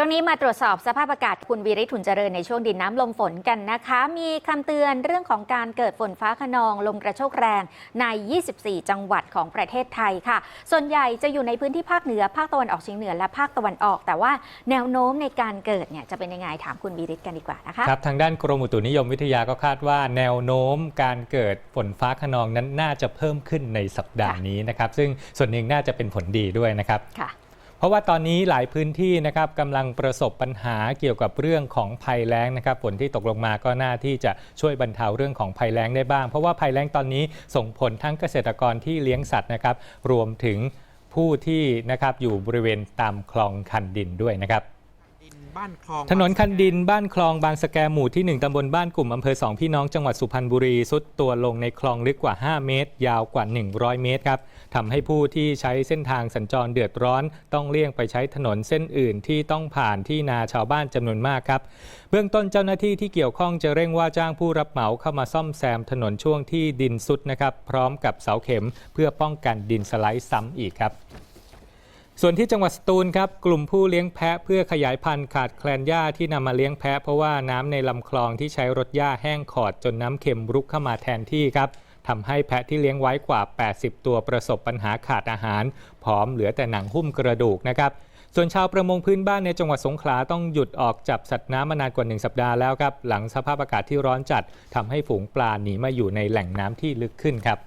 ช่วงนี้มาตรวจสอบสภาพอากาศคุณวีริทุนเจริญในช่วงดินน้ำลมฝนกันนะคะ มีคำเตือนเรื่องของการเกิดฝนฟ้าขนองลมกระโชกแรงใน 24 จังหวัดของประเทศไทยค่ะ ส่วนใหญ่จะอยู่ในพื้นที่ภาคเหนือ ภาคตะวันออกเฉียงเหนือและภาคตะวันออก แต่ว่าแนวโน้มในการเกิดเนี่ยจะเป็นยังไงถามคุณวีริตกันดีกว่านะคะครับทางด้านกรมอุตุนิยมวิทยาก็คาดว่า แนวโน้มการเกิดฝนฟ้าขนองนั้นน่าจะเพิ่มขึ้นในสัปดาห์ค่ะนี้นะครับซึ่งส่วนหนึ่งน่าจะเป็นผลดีด้วยนะครับค่ะ เพราะว่าตอนนี้หลายพื้นที่นะครับกำลังประสบปัญหาเกี่ยวกับเรื่องของภัยแล้งนะครับฝนที่ตกลงมาก็น่าที่จะช่วยบรรเทาเรื่องของภัยแล้งได้บ้าง เพราะว่าภัยแล้งตอนนี้ส่งผลทั้งเกษตรกรที่เลี้ยงสัตว์นะครับ รวมถึงผู้ที่นะครับอยู่บริเวณตามคลองคันดินด้วยนะครับ บ้านคลองถนนคันดินบ้านคลองบางสแกหมู่ที่ 1 ตำบลบ้านกลุ่ม อำเภอสองพี่น้องจังหวัดสุพรรณบุรีสุดตัวลงในคลองลึกกว่า 5 เมตร ยาวกว่า 100 เมตรครับทำให้ผู้ที่ใช้เส้นทางสัญจรเดือดร้อน ต้องเลี่ยงไปใช้ถนนเส้นอื่นที่ต้องผ่านที่นาชาวบ้านจำนวนมากครับ เบื้องต้นเจ้าหน้าที่ที่เกี่ยวข้องจะเร่งว่าจ้างผู้รับเหมาเข้ามาซ่อมแซมถนนช่วงที่ดินซุดนะครับพร้อมกับเสาเข็มเพื่อป้องกันดินสไลด์ซ้ำอีกครับ ส่วนที่จังหวัดสตูลครับกลุ่มผู้เลี้ยงแพะเพื่อขยายพันธุ์ขาดแคลนหญ้าที่นำมาเลี้ยงแพะเพราะว่าน้ำในลำคลองที่ใช้รถหญ้าแห้งขอดจนน้ำเค็มรุกเข้ามาแทนที่ครับทำให้แพะที่เลี้ยงไว้กว่า 80 ตัวประสบปัญหาขาดอาหาร ผอมเหลือแต่หนังหุ้มกระดูกนะครับส่วนชาวประมงพื้นบ้านในจังหวัดสงขลาต้องหยุดออกจับสัตว์น้ำมานานกว่า 1 สัปดาห์แล้วครับหลังสภาพอากาศที่ร้อนจัดทำให้ฝูงปลาหนีมาอยู่ในแหล่งน้ำที่ลึกขึ้นครับ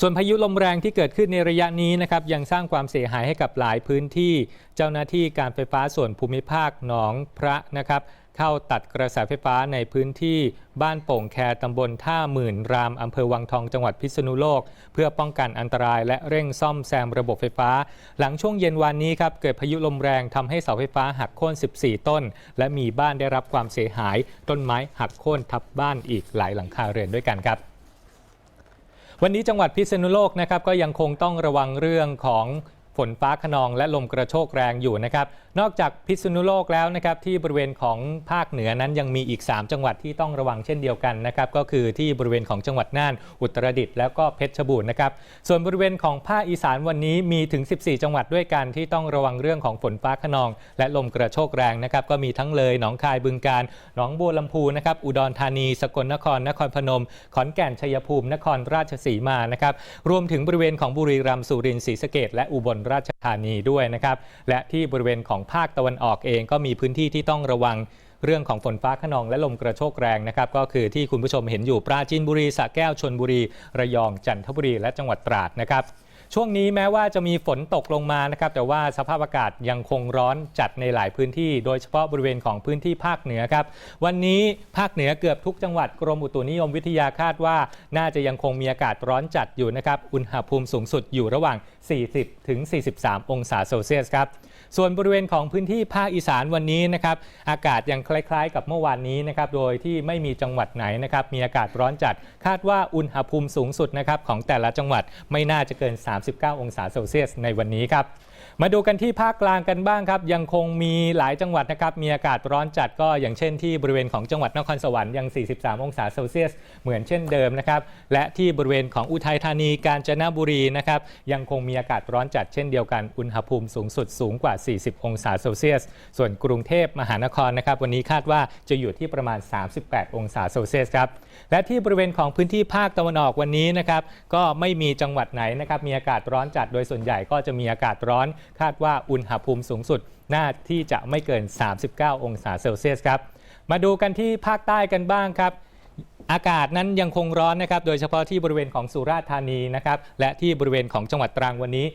ส่วนพายุลมแรงที่เกิดขึ้นในระยะนี้นะครับยังสร้างความเสียหายให้กับหลายพื้นที่ เจ้าหน้าที่การไฟฟ้าส่วนภูมิภาคหนองพระนะครับเข้าตัดกระแสไฟฟ้าในพื้นที่บ้านโป่งแคตำบลท่าหมื่นรามอำเภอวังทองจังหวัดพิษณุโลก เพื่อป้องกันอันตรายและเร่งซ่อมแซมระบบไฟฟ้า หลังช่วงเย็นวันนี้ครับเกิดพายุลมแรงทำให้เสาไฟฟ้าหักโค่น 14 ต้น และมีบ้านได้รับความเสียหาย ต้นไม้หักโค่นทับบ้านอีกหลายหลังคาเรือนด้วยกันครับ วันนี้จังหวัดพิษณุโลกนะครับก็ยังคงต้องระวังเรื่องของ ฝนฟ้าขนองและลมกระโชกแรงอยู่นะครับ นอกจากพิษณุโลกแล้วนะครับที่บริเวณของภาคเหนือนั้นยังมีอีก 3 จังหวัดที่ต้องระวังเช่นเดียวกันนะครับก็คือที่บริเวณของจังหวัดน่าน อุตรดิตถ์แล้วก็เพชรบูรณ์นะครับส่วนบริเวณของภาคอีสานวันนี้มีถึง 14 จังหวัดด้วยกันที่ต้องระวังเรื่องของฝนฟ้าขนอง และลมกระโชกแรงนะครับก็มีทั้งเลยหนองคายบึงกาฬหนองบัวลำพูนะครับอุดรธานี สกลนครนครพนม ขอนแก่นชัยภูมิ นครราชสีมานะครับรวมถึงบริเวณของบุรีรัมย์สุรินทร์ศรีสะเกดและอุบลราชธานีด้วยนะครับ และที่บริเวณของภาคตะวันออกเองก็มีพื้นที่ที่ต้องระวังเรื่องของฝนฟ้าขนองและลมกระโชกแรงนะครับ ก็คือที่คุณผู้ชมเห็นอยู่ปราจีนบุรีสระแก้วชนบุรี ระยองจันทบุรีและจังหวัดตราดนะครับ ช่วงนี้แม้ว่าจะมีฝนตกลงมานะครับ แต่ว่าสภาพอากาศยังคงร้อนจัดในหลายพื้นที่ โดยเฉพาะบริเวณของพื้นที่ภาคเหนือครับ วันนี้ภาคเหนือเกือบทุกจังหวัดกรมอุตุนิยมวิทยาคาดว่า น่าจะยังคงมีอากาศร้อนจัดอยู่นะครับ อุณหภูมิสูงสุดอยู่ระหว่าง 40 ถึง 43 องศาเซลเซียสครับ ส่วนบริเวณของพื้นที่ภาคอีสานวันนี้นะครับอากาศยังคล้ายๆ กับเมื่อวานนี้นะครับโดยที่ไม่มีจังหวัดไหนนะครับมีอากาศร้อนจัด คาดว่าอุณหภูมิสูงสุดนะครับของแต่ละจังหวัดไม่น่าจะเกิน 3 39 องศาเซลเซียสในวันนี้ครับ มาดูกันที่ภาคกลางกันบ้างครับ ยังคงมีหลายจังหวัดนะครับ มีอากาศร้อนจัดก็อย่างเช่นที่บริเวณของจังหวัดนครสวรรค์ยัง 43 องศาเซลเซียสเหมือนเช่นเดิมนะครับ และที่บริเวณของอุทัยธานีกาญจนบุรีนะครับยังคงมีอากาศร้อนจัดเช่นเดียวกันอุณหภูมิสูงสุดสูงกว่า 40 องศาเซลเซียส ส่วนกรุงเทพมหานครนะครับ วันนี้คาดว่าจะอยู่ที่ประมาณ 38 องศาเซลเซียสครับและที่บริเวณของพื้นที่ภาคตะวันออกวันนี้นะครับก็ไม่มีจังหวัดไหนนะครับมีอากาศร้อนจัดโดยส่วนใหญ่ก็จะมีอากาศร้อนคาดว่าอุณหภูมิสูงสุดน่าที่จะไม่เกิน 39 องศาเซลเซียสครับ มาดูกันที่ภาคใต้กันบ้างครับ อากาศนั้นยังคงร้อนนะครับ โดยเฉพาะที่บริเวณของสุราษฎร์ธานีนะครับ และที่บริเวณของจังหวัดตรังวันนี้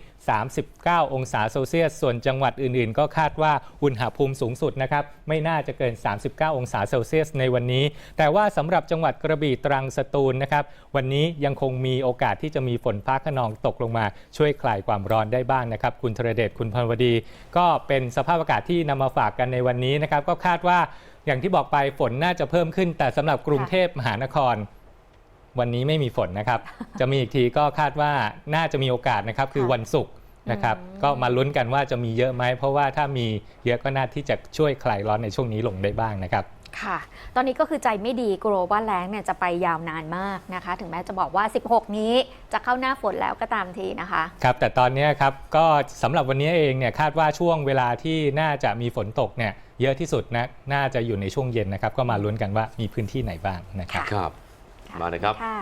39 องศาเซลเซียส ส่วนจังหวัดอื่น ๆ ก็คาดว่าอุณหภูมิสูงสุดนะครับ ไม่น่าจะเกิน 39 องศาเซลเซียสในวันนี้ แต่ว่าสำหรับจังหวัดกระบี่ตรังสตูลนะครับ วันนี้ยังคงมีโอกาสที่จะมีฝนฟ้าขนองตกลงมา ช่วยคลายความร้อนได้บ้างนะครับ คุณธรเดช คุณพรวดี ก็เป็นสภาพอากาศที่นำมาฝากกันในวันนี้นะครับ ก็คาดว่า อย่างที่บอกไปฝนน่าจะเพิ่มขึ้น แต่สำหรับกรุงเทพมหานคร วันนี้ไม่มีฝนนะครับ จะมีอีกทีก็คาดว่าน่าจะมีโอกาสนะครับ คือค่ะวันศุกร์นะครับอืมก็มาลุ้นกันว่าจะมีเยอะไหมเพราะว่าถ้ามีเยอะก็น่าที่จะช่วยคลายร้อนในช่วงนี้ลงได้บ้างนะครับ ค่ะ ตอนนี้ก็คือใจไม่ดีกลัวว่าแล้งเนี่ยจะไปยาวนานมากนะคะ ถึงแม้จะบอกว่า 16 นี้จะเข้าหน้าฝนแล้วก็ตามทีนะคะ ครับ แต่ตอนนี้ครับ ก็สำหรับวันนี้เองเนี่ยคาดว่าช่วงเวลาที่น่าจะมีฝนตกเนี่ยเยอะที่สุดนะ น่าจะอยู่ในช่วงเย็นนะครับ ก็มาลุ้นกันว่ามีพื้นที่ไหนบ้างนะครับ ครับ มาเลยครับค่ะ